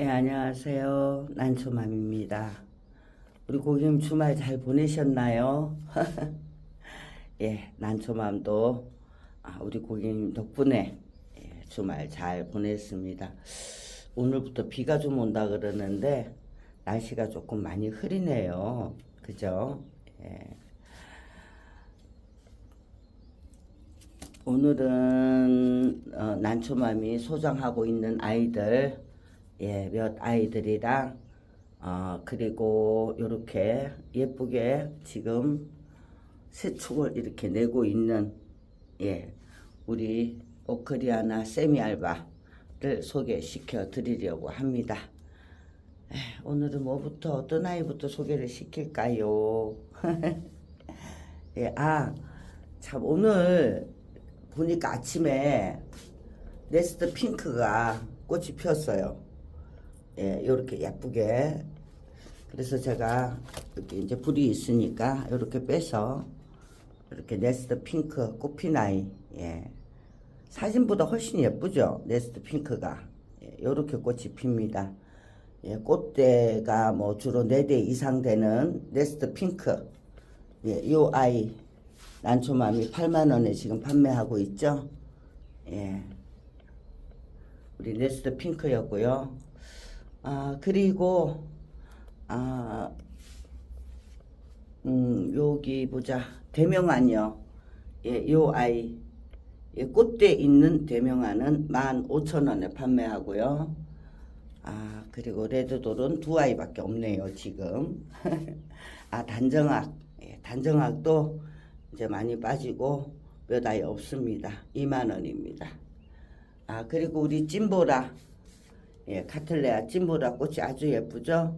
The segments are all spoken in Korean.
예, 안녕하세요. 난초맘입니다. 우리 고객님 주말 잘 보내셨나요? 예, 난초맘도 아, 우리 고객님 덕분에 예, 주말 잘 보냈습니다. 오늘부터 비가 좀 온다 그러는데 날씨가 조금 많이 흐리네요. 그죠? 예. 오늘은 어, 난초맘이 소장하고 있는 아이들 예, 몇 아이들이랑 어, 그리고 이렇게 예쁘게 지금 새축을 이렇게 내고 있는 예, 우리 오크리아나 세미알바를 소개시켜 드리려고 합니다. 에, 오늘은 뭐부터 어떤 아이부터 소개를 시킬까요? 예, 아, 참 오늘 보니까 아침에 네스트 핑크가 꽃이 피었어요. 예, 요렇게 예쁘게. 그래서 제가 이렇게 이제 불이 있으니까 이렇게 빼서 이렇게 네스트 핑크 꽃핀 아이. 예. 사진보다 훨씬 예쁘죠? 네스트 핑크가. 예, 요렇게 꽃이 핍니다. 예, 꽃대가 뭐 주로 4대 이상 되는 네스트 핑크. 예, 요 아이 난초맘이 8만 원에 지금 판매하고 있죠. 예. 우리 네스트 핑크였고요. 아, 그리고 아 음, 여기 보자. 대명안요. 예, 요 아이 예, 꽃대 있는 대명안은 15,000원에 판매하고요. 아, 그리고 레드돌은 두 아이밖에 없네요, 지금. 아, 단정학. 예, 단정학도 이제 많이 빠지고 몇 아이 없습니다. 2만 원입니다. 아, 그리고 우리 찜보라. 예, 카틀레아 찜보라 꽃이 아주 예쁘죠?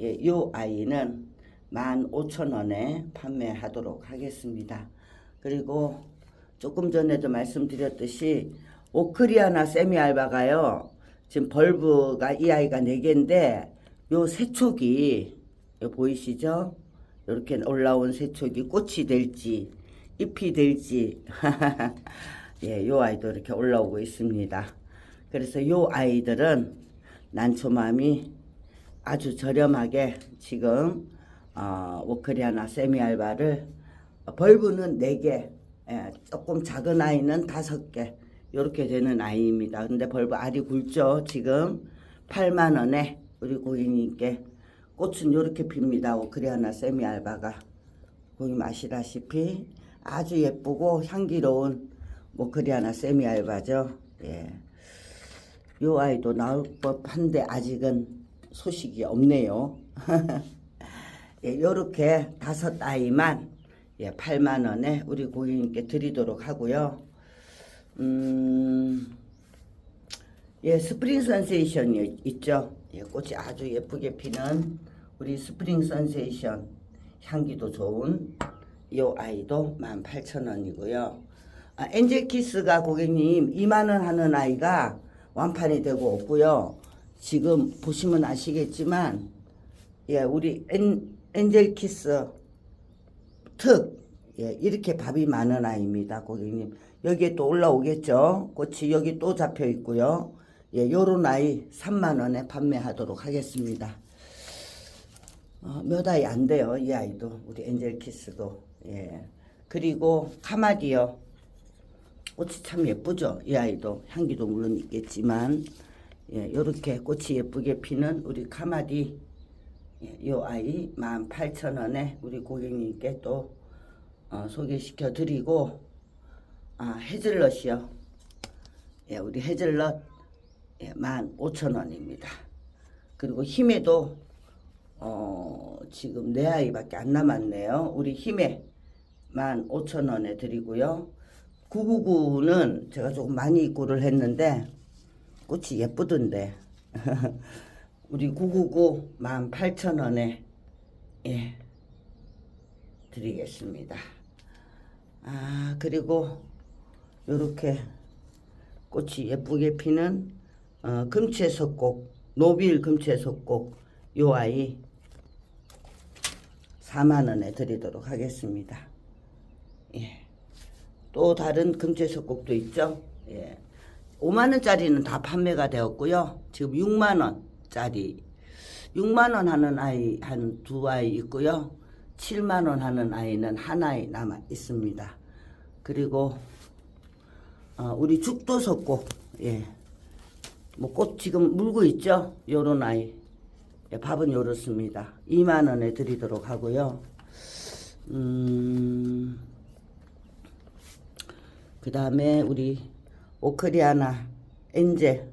예, 요 아이는 15,000원에 판매하도록 하겠습니다. 그리고 조금 전에도 말씀드렸듯이 오크리아나 세미 알바가요. 지금 벌브가 이 아이가 4개인데 요 세촉이 요 보이시죠? 이렇게 올라온 세촉이 꽃이 될지 잎이 될지 예, 요 아이도 이렇게 올라오고 있습니다. 그래서 요 아이들은 난초맘이 아주 저렴하게 지금 어, 워크리아나 세미 알바를 벌브는 4개, 예, 조금 작은 아이는 5개 이렇게 되는 아이입니다. 근데 벌브 알이 굵죠. 지금 8만 원에 우리 고객님께 꽃은 이렇게 핍니다. 워크리아나 세미 알바가 고객님 아시다시피 아주 예쁘고 향기로운 워크리아나 세미 알바죠. 예. 요 아이도 나올 법한데 아직은 소식이 없네요. 예, 요렇게 다섯 아이만 예, 8만 원에 우리 고객님께 드리도록 하고요. 음, 예, 스프링 선세이션이 있죠. 예, 꽃이 아주 예쁘게 피는 우리 스프링 선세이션 향기도 좋은 요 아이도 18,000원이고요. 아, 엔젤 키스가 고객님 2만 원 하는 아이가 완판이 되고 없고요. 지금 보시면 아시겠지만 예, 우리 엔, 엔젤 키스 특 예, 이렇게 밥이 많은 아이입니다, 고객님. 여기에 또 올라오겠죠. 꽃이 여기 또 잡혀 있고요. 예, 요런 아이 3만 원에 판매하도록 하겠습니다. 어, 몇 아이 안 돼요, 이 아이도. 우리 엔젤 키스도. 예. 그리고 카마디요. 꽃이 참 예쁘죠, 이 아이도. 향기도 물론 있겠지만, 예, 요렇게 꽃이 예쁘게 피는 우리 카마디. 예, 요 아이 18,000원에 우리 고객님께 또 어, 소개시켜 드리고 아, 헤즐넛이요. 예, 우리 헤즐넛 예, 15,000원입니다. 그리고 힘에도 어, 지금 네 아이밖에 안 남았네요. 우리 힘에 15,000원에 드리고요. 999는 제가 조금 많이 입고를 했는데 꽃이 예쁘던데 우리 999 18,000원에 예 드리겠습니다. 아 그리고 요렇게 꽃이 예쁘게 피는 어, 금채석곡 노빌 금채석곡 요 아이 4만원에 드리도록 하겠습니다. 예. 또 다른 금채석곡도 있죠. 예. 5만원짜리는 다 판매가 되었고요. 지금 6만원 짜리 6만 원 하는 아이 한 두 아이 있고요. 7만 원 하는 아이는 한 아이 남아 있습니다. 그리고 어, 우리 죽도 섰고 예. 뭐 꽃 지금 물고 있죠? 요런 아이. 예, 밥은 요렇습니다. 2만 원에 드리도록 하고요. 음. 그 다음에 우리 오크리아나 엔젤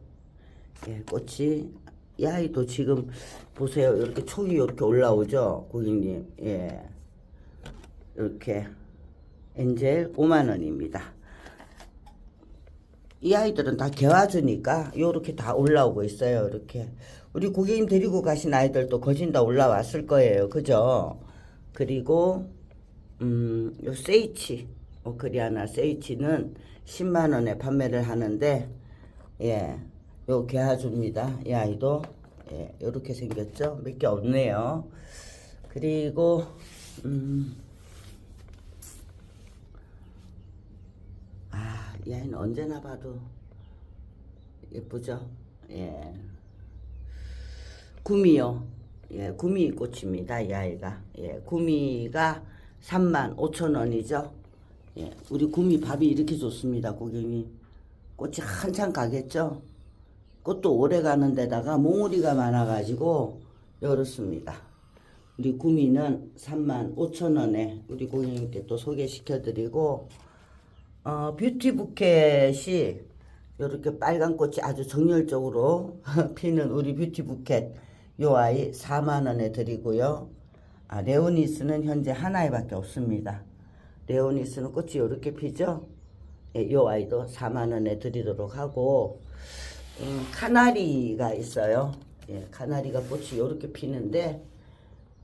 예, 꽃이 이 아이도 지금 보세요. 이렇게 촉이 이렇게 올라오죠, 고객님. 예. 이렇게 엔젤 5만 원입니다. 이 아이들은 다 개화주니까 요렇게 다 올라오고 있어요. 이렇게 우리 고객님 데리고 가신 아이들도 거진 다 올라왔을 거예요. 그죠? 그리고 음, 요 세이치 오크리아나 세이치는 10만 원에 판매를 하는데 예. 요 개화주입니다. 이 아이도 예, 요렇게 생겼죠? 몇 개 없네요. 그리고 음 아, 이 아이는 언제나 봐도 예쁘죠? 예. 구미요. 예, 구미 꽃입니다. 이 아이가. 예, 구미가 3만 5천 원이죠. 예, 우리 구미 밥이 이렇게 좋습니다, 고객님. 꽃이 한참 가겠죠? 꽃도 오래 가는 데다가 몽우리가 많아가지고 이렇습니다. 우리 구미는 3만 5천 원에 우리 고객님께 또 소개시켜드리고 어, 뷰티 부켓이 이렇게 빨간 꽃이 아주 정열적으로 피는 우리 뷰티 부켓 요 아이 4만 원에 드리고요. 아, 레오니스는 현재 하나에밖에 없습니다. 레오니스는 꽃이 이렇게 피죠. 예, 요 아이도 4만 원에 드리도록 하고 음, 카나리가 있어요. 예, 카나리가 꽃이 이렇게 피는데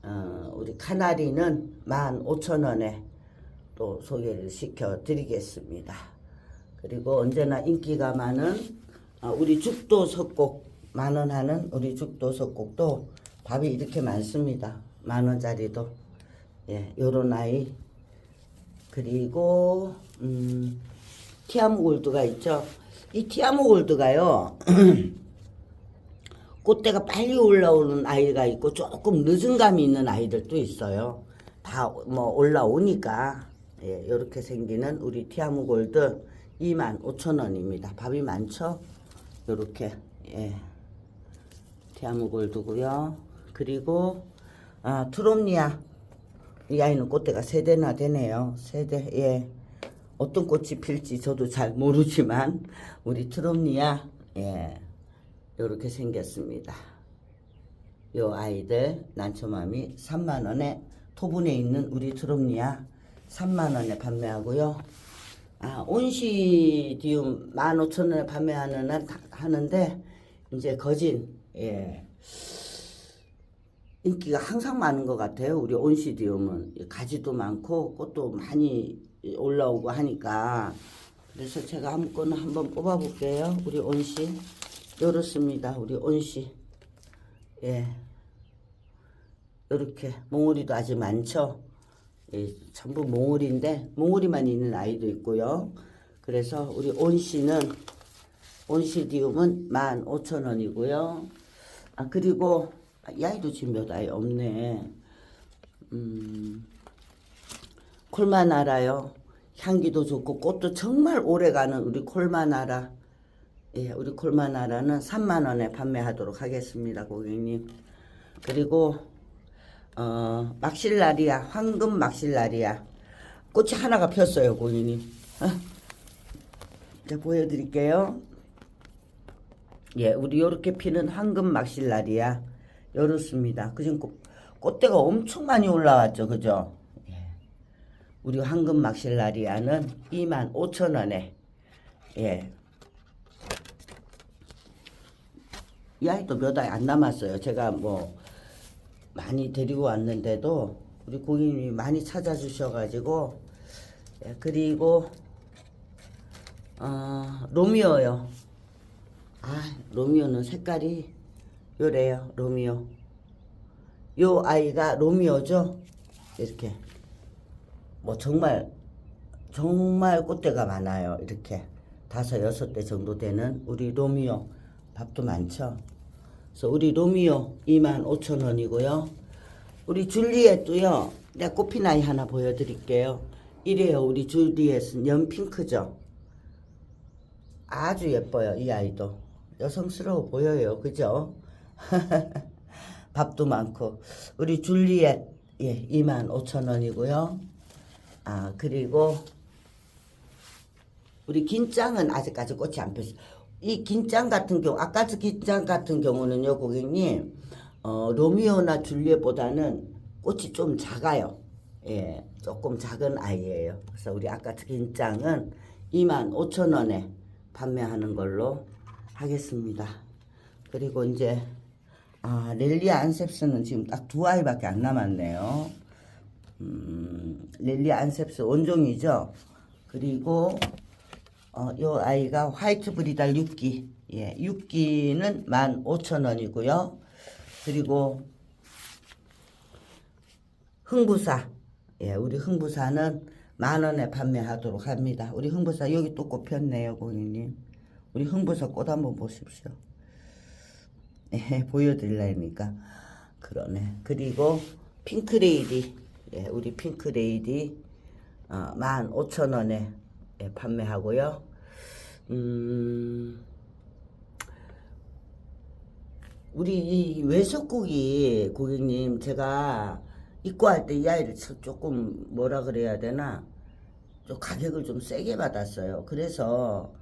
어, 우리 카나리는 15,000원에 또 소개를 시켜 드리겠습니다. 그리고 언제나 인기가 많은 어, 우리 죽도 석곡 만원 하는 우리 죽도 석곡도 밥이 이렇게 많습니다. 만 원짜리도 예, 요런 아이 그리고 음, 티아모 골드가 있죠. 이 티아모 골드가요. 꽃대가 빨리 올라오는 아이가 있고 조금 늦은 감이 있는 아이들도 있어요. 다 뭐 올라오니까 예, 이렇게 생기는 우리 티아모 골드 2만 5천 원입니다. 밥이 많죠? 요렇게 예. 티아모 골드고요. 그리고 아, 트롬니아 이 아이는 꽃대가 세 대나 되네요. 세 대. 예. 어떤 꽃이 필지 저도 잘 모르지만 우리 트롬니아 예. 요렇게 생겼습니다. 요 아이들 난초맘이 3만 원에 토분에 있는 우리 트롬니아 3만 원에 판매하고요. 아, 온시디움 15,000원에 판매하는 한 하는데 이제 거진 예. 인기가 항상 많은 것 같아요. 우리 온시디움은 가지도 많고 꽃도 많이 올라오고 하니까 그래서 제가 아무거나 한번 뽑아볼게요. 우리 온시 요렇습니다. 우리 온시 예 요렇게 몽우리도 아주 많죠. 예, 전부 몽우리인데 몽우리만 있는 아이도 있고요. 그래서 우리 온시는 온시디움은 15,000원이고요. 아 그리고 아, 이 아이도 지금 몇 아이 없네. 음, 콜마나라요. 향기도 좋고 꽃도 정말 오래가는 우리 콜마나라. 예, 우리 콜마나라는 3만 원에 판매하도록 하겠습니다, 고객님. 그리고 어, 막실라리아, 황금 막실라리아. 꽃이 하나가 폈어요, 고객님. 어? 자, 보여드릴게요. 예, 우리 요렇게 피는 황금 막실라리아. 요렇습니다. 그중 꽃, 꽃대가 엄청 많이 올라왔죠, 그죠? 예. 우리 황금 막실라리아는 2만 5천 원에, 예. 이 아이도 몇 아이 안 남았어요. 제가 뭐, 많이 데리고 왔는데도 우리 고객님이 많이 찾아주셔가지고 예, 그리고 어, 로미오요. 아 로미오는 색깔이 요래요. 로미오. 요 아이가 로미오죠. 이렇게 뭐 정말 정말 꽃대가 많아요. 이렇게 다섯 여섯 대 정도 되는 우리 로미오 밥도 많죠. 그래서 우리 로미오 25,000원이고요. 우리 줄리엣도요. 내가 꽃핀 아이 하나 보여드릴게요. 이래요. 우리 줄리엣은 연핑크죠. 아주 예뻐요. 이 아이도. 여성스러워 보여요. 그죠? 밥도 많고. 우리 줄리엣, 예, 25,000원이고요. 아, 그리고 우리 긴장은 아직까지 꽃이 안 폈어요. 이 긴장 같은 경우, 아까 그 긴장 같은 경우는요, 고객님, 어, 로미오나 줄리엣보다는 꽃이 좀 작아요. 예, 조금 작은 아이예요. 그래서 우리 아까 그 긴장은 25,000원에 판매하는 걸로 하겠습니다. 그리고 이제, 아, 렐리아 안셉스는 지금 딱 두 아이밖에 안 남았네요. 음, 렐리아 안셉스 원종이죠. 그리고 어, 요 아이가 화이트 브리달 6기. 예, 6기는 15,000원이고요. 그리고 흥부사. 예, 우리 흥부사는 만 원에 판매하도록 합니다. 우리 흥부사 여기 또 꼽혔네요, 고객님. 우리 흥부사 꽃 한번 보십시오. 예, 보여드리려니까 그러네. 그리고 핑크레이디. 예, 우리 핑크레이디 어, 15,000원에 예, 판매하고요. 음, 우리 이 외숙국이 고객님 제가 입고 할 때 이 아이를 저- 조금 뭐라 그래야 되나 좀 가격을 좀 세게 받았어요. 그래서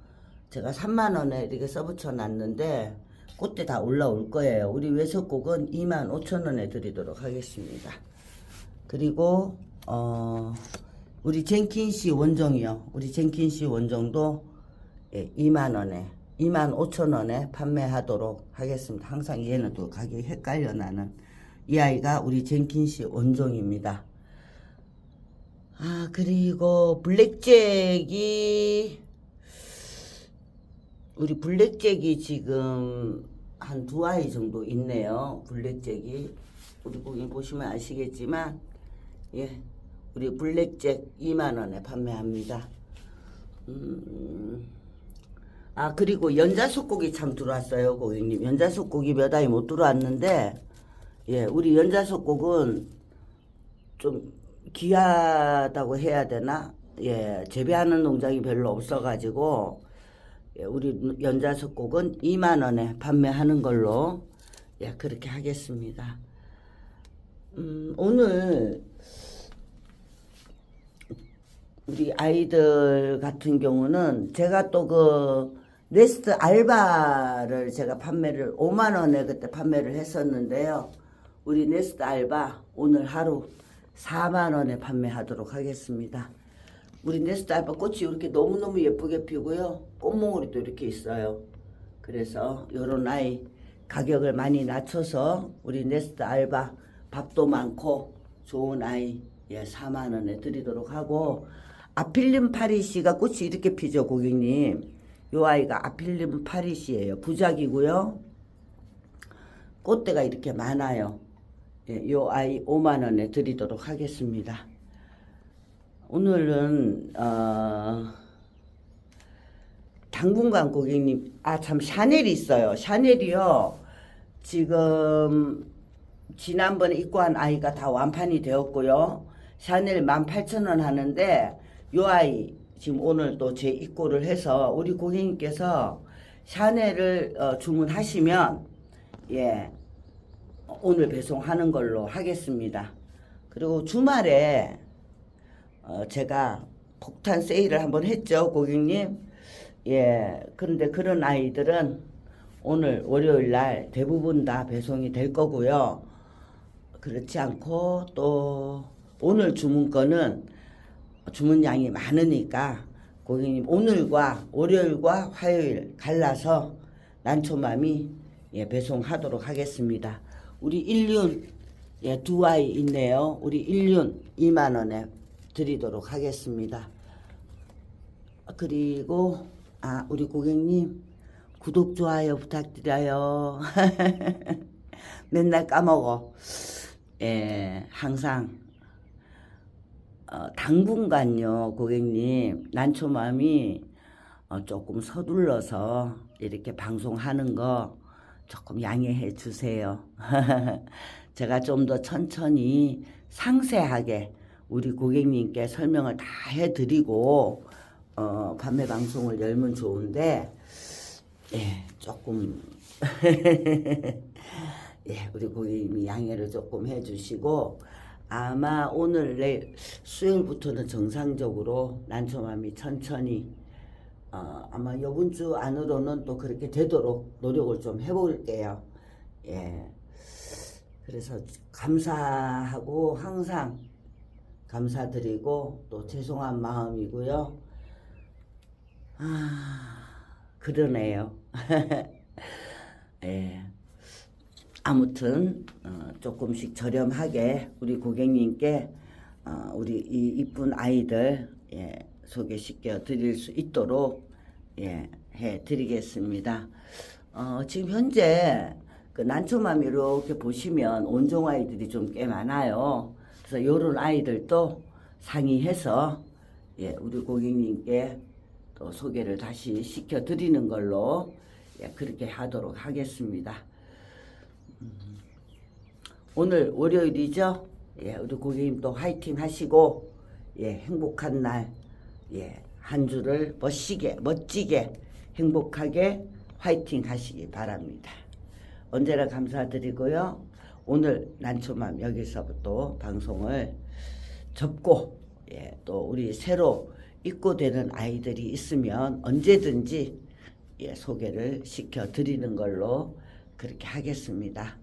제가 3만 원에 이렇게 써붙여 놨는데 그때 다 올라올 거예요. 우리 외숙국은 2만 5천 원에 드리도록 하겠습니다. 그리고 어 우리 젠킨씨 원종이요. 우리 젠킨씨 원종도 예, 2만 원에 2만 5천 원에 판매하도록 하겠습니다. 항상 얘는 또 가격이 헷갈려 나는 이 아이가 우리 젠킨씨 원종입니다. 아 그리고 블랙잭이 우리 블랙잭이 지금 한 두 아이 정도 있네요. 블랙잭이 우리 고객님 보시면 아시겠지만 예 우리 블랙잭 2만 원에 판매합니다. 음, 아 그리고 연자숙고기 참 들어왔어요 고객님. 연자숙고기 몇 아이 못 들어왔는데 예 우리 연자숙고기는 좀 귀하다고 해야 되나? 예, 재배하는 농장이 별로 없어가지고, 예, 우리 연자석 곡은 2만 원에 판매하는 걸로, 예, 그렇게 하겠습니다. 음, 오늘, 우리 아이들 같은 경우는 제가 또 그, 네스트 알바를 제가 판매를 5만 원에 그때 판매를 했었는데요. 우리 네스트 알바 오늘 하루 4만 원에 판매하도록 하겠습니다. 우리 네스트 알바 꽃이 이렇게 너무너무 예쁘게 피고요. 꽃몽울이도 이렇게 있어요. 그래서 요런 아이 가격을 많이 낮춰서 우리 네스트 알바 밥도 많고 좋은 아이 예, 4만 원에 드리도록 하고 아필름 파리시가 꽃이 이렇게 피죠, 고객님. 요 아이가 아필름 파리시예요. 부작이고요. 꽃대가 이렇게 많아요. 예, 요 아이 5만 원에 드리도록 하겠습니다. 오늘은 어, 당분간 고객님 아 참 샤넬이 있어요. 샤넬이요. 지금 지난번에 입고 한 아이가 다 완판이 되었고요. 샤넬 18,000원 하는데 요 아이 지금 오늘 또제 입고를 해서 우리 고객님께서 샤넬을 어, 주문하시면 예 오늘 배송하는 걸로 하겠습니다. 그리고 주말에 어, 제가 폭탄 세일을 한번 했죠, 고객님. 예, 그런데 그런 아이들은 오늘 월요일 날 대부분 다 배송이 될 거고요. 그렇지 않고 또 오늘 주문 거는 주문량이 많으니까 고객님 오늘과 월요일과 화요일 갈라서 난초맘이 예, 배송하도록 하겠습니다. 우리 일륜 예, 두 아이 있네요. 우리 일륜 2만 원에 드리도록 하겠습니다. 그리고 아 우리 고객님 구독 좋아요 부탁드려요. 맨날 까먹어. 예, 항상 어, 당분간요, 고객님, 난초맘이 어, 조금 서둘러서 이렇게 방송하는 거 조금 양해해 주세요. 제가 좀 더 천천히 상세하게 우리 고객님께 설명을 다 해드리고 어, 판매 방송을 열면 좋은데 예, 조금 예, 우리 고객님이 양해를 조금 해주시고 아마 오늘 내일 수요일부터는 정상적으로 난초맘이 천천히 어, 아마 이번 주 안으로는 또 그렇게 되도록 노력을 좀 해볼게요. 예. 그래서 감사하고 항상 감사드리고 또 죄송한 마음이고요. 아, 그러네요. 예. 아무튼 어, 조금씩 저렴하게 우리 고객님께 어, 우리 이 이쁜 아이들 예, 소개시켜 드릴 수 있도록 예, 해 드리겠습니다. 어, 지금 현재 그 난초맘 이렇게 보시면 온종 아이들이 좀 꽤 많아요. 그래서 요런 아이들도 상의해서 예, 우리 고객님께 또 소개를 다시 시켜 드리는 걸로 예, 그렇게 하도록 하겠습니다. 오늘 월요일이죠? 예, 우리 고객님 또 화이팅 하시고, 예, 행복한 날, 예, 한 주를 멋지게, 멋지게, 행복하게 화이팅 하시기 바랍니다. 언제나 감사드리고요. 오늘 난초맘 여기서부터 방송을 접고, 예, 또 우리 새로 입고되는 아이들이 있으면 언제든지 예, 소개를 시켜 드리는 걸로 그렇게 하겠습니다.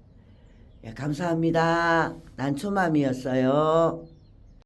예, 감사합니다. 난초맘이었어요.